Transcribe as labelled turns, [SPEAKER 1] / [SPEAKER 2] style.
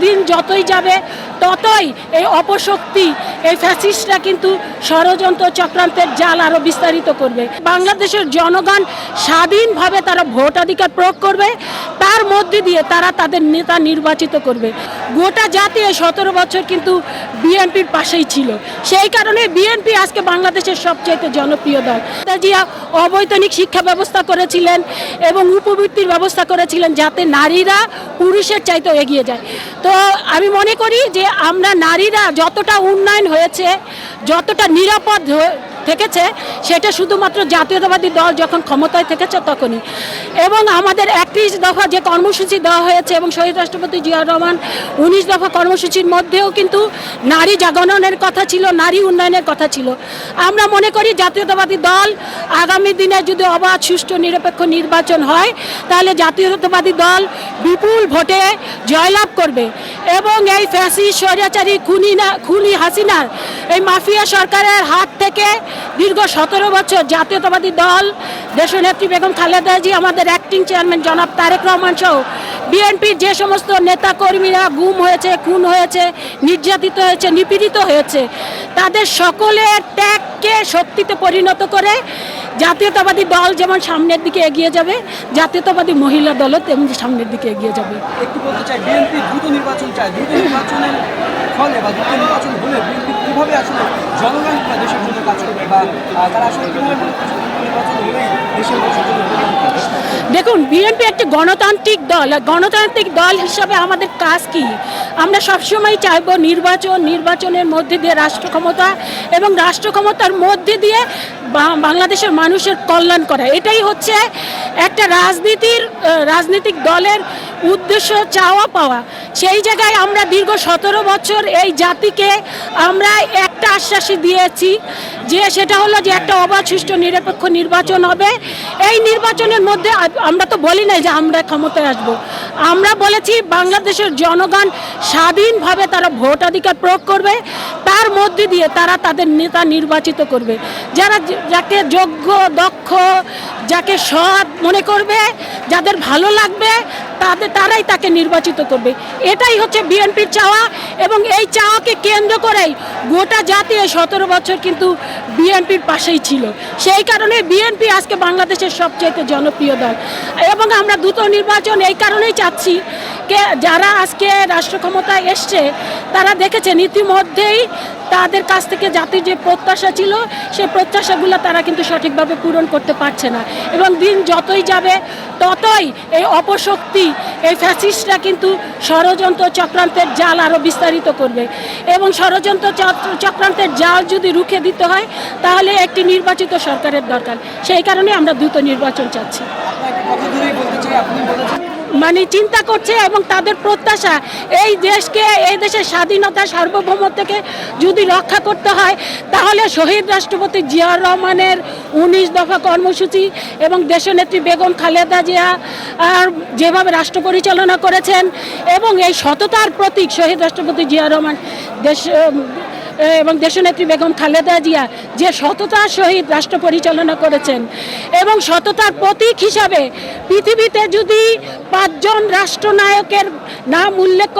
[SPEAKER 1] দিন যতই যাবে ততই এই অপশক্তি এই ফ্যাসিস্টরা কিন্তু ষড়যন্ত্র চক্রান্তের জাল আরও বিস্তারিত করবে। বাংলাদেশের জনগণ স্বাধীনভাবে তারা ভোটাধিকার প্রয়োগ করবে, তার মধ্যে দিয়ে তারা তাদের নেতা নির্বাচিত করবে। গোটা জাতি এই সতেরো বছর কিন্তু বিএনপির পাশেই ছিল। সেই কারণে বিএনপি আজকে বাংলাদেশের সবচেয়ে জনপ্রিয় দল। জিয়া অবৈতনিক শিক্ষা ব্যবস্থা করেছিলেন এবং উপবৃত্তির ব্যবস্থা করেছিলেন যাতে নারীরা পুরুষের চাইতে এগিয়ে যায়। তো আমি মনে করি যে আমরা নারীরা যতটা উন্নয়ন হয়েছে যতটা নিরাপদ থেকেছে, সেটা শুধুমাত্র জাতীয়তাবাদী দল যখন ক্ষমতায় থেকেছে তখনই। এবং আমাদের একত্রিশ দফা যে কর্মসূচি দেওয়া হয়েছে এবং শহীদ রাষ্ট্রপতি জিয়াউর রহমান উনিশ দফা কর্মসূচির মধ্যেও কিন্তু নারী জাগরণের কথা ছিল, নারী উন্নয়নের কথা ছিল। আমরা মনে করি জাতীয়তাবাদী দল আগামী দিনে যদি অবাধ, সুষ্ঠু, নিরপেক্ষ নির্বাচন হয়, তাহলে জাতীয়তাবাদী দল বিপুল ভোটে জয়লাভ করবে। এবং এই ফ্যাসি স্বৈরাচারী খুনি না, খুনি হাসিনার, এই মাফিয়া সরকারের হাত থেকে দীর্ঘ সতেরো বছর জাতীয়তাবাদী দল দেশনেত্রী বেগম খালেদা জি, আমাদের অ্যাক্টিং চেয়ারম্যান জনাব তারেক রহমান সহ বিএনপির যে সমস্ত নেতা কর্মীরা গুম হয়েছে, খুন হয়েছে, নির্যাতিত হয়েছে, নিপীড়িত হয়েছে, তাদের সকলের ত্যাগকে শক্তিতে পরিণত করে জাতীয়তাবাদী দল যেমন সামনের দিকে এগিয়ে যাবে জাতীয়তাবাদী মহিলা দলও তেমনি সামনের দিকে এগিয়ে যাবে।
[SPEAKER 2] একটু বলতে চাই বিএনপি দ্রুত নির্বাচন চায়। দ্রুত নির্বাচনের ফলে বা দ্রুত নির্বাচন হলে বিএনপি কীভাবে আসলে জনগণ দেশের জন্য কাজ করবে বা তারা আসলে কীভাবে নির্বাচন হলেই দেশের?
[SPEAKER 1] দেখুন বিএনপি একটি গণতান্ত্রিক দল। আর গণতান্ত্রিক দল হিসাবে আমাদের কাজ কি? আমরা সবসময় চাইব নির্বাচন নির্বাচনের মধ্যে দিয়ে রাষ্ট্র ক্ষমতা এবং রাষ্ট্র ক্ষমতার মধ্যে দিয়ে বাংলাদেশের মানুষের কল্যাণ করা। এটাই হচ্ছে একটা রাজনীতির রাজনৈতিক দলের উদ্দেশ্য চাওয়া পাওয়া। সেই জায়গায় আমরা দীর্ঘ সতেরো বছর এই জাতিকে আমরা একটা আশ্বাসই দিয়েছি যে সেটা হলো যে একটা অবাধ, সুষ্ঠু, নিরপেক্ষ নির্বাচন হবে। এই নির্বাচনের মধ্যে আমরা তো বলি নাই যে আমরা ক্ষমতায় আসব। আমরা বলেছি বাংলাদেশের জনগণ স্বাধীনভাবে তারা ভোটাধিকার প্রয়োগ করবে। তার মধ্যে দিয়ে তারা তাদের নেতা নির্বাচিত করবে। যারা যাকে যোগ্য, দক্ষ, যাকে সৎ মনে করবে, যাদের ভালো লাগবে তাদের তারাই তাকে নির্বাচিত করবে। এটাই হচ্ছে বিএনপির চাওয়া এবং এই চাওয়াকে কেন্দ্র করেই গোটা জাতি এই সতেরো বছর কিন্তু বিএনপির পাশেই ছিল। সেই কারণে বিএনপি আজকে বাংলাদেশের সবচেয়ে জনপ্রিয় দল। এবং আমরা দ্রুত নির্বাচন এই কারণেই চাচ্ছি কে, যারা আজকে রাষ্ট্র ক্ষমতায় এসছে, তারা দেখেছেন ইতিমধ্যেই তাদের কাছ থেকে জাতির যে প্রত্যাশা ছিল সেই প্রত্যাশাগুলো তারা কিন্তু সঠিকভাবে পূরণ করতে পারছে না। এবং দিন যতই যাবে, ততই এই অপশক্তি, এই ফ্যাসিস্টরা কিন্তু ষড়যন্ত্র চক্রান্তের জাল আরও বিস্তারিত করবে। এবং ষড়যন্ত্র চক্র- চক্রান্তের জাল যদি রুখে দিতে হয়, তাহলে একটি নির্বাচিত সরকারের দরকার। সেই কারণে আমরা দ্রুত নির্বাচন চাচ্ছি।
[SPEAKER 2] আপনি বলেছেন
[SPEAKER 1] মানে চিন্তা করছে এবং তাদের প্রত্যাশা, এই দেশকে, এই দেশের স্বাধীনতা সার্বভৌম থেকে যদি রক্ষা করতে হয়, তাহলে শহীদ রাষ্ট্রপতি জিয়াউর রহমানের উনিশ দফা কর্মসূচি এবং দেশনেত্রী বেগম খালেদা জিয়া, আর যেভাবে রাষ্ট্র পরিচালনা করেছেন এবং এই সততার প্রতীক শহীদ রাষ্ট্রপতি জিয়াউর রহমান, দেশ এবং দেশনেত্রী বেগম খালেদা জিয়া যে সততার সহিত রাষ্ট্র পরিচালনা করেছেন এবং সততার প্রতীক হিসাবে পৃথিবীতে যদি পাঁচজন রাষ্ট্রনায়কের নাম উল্লেখ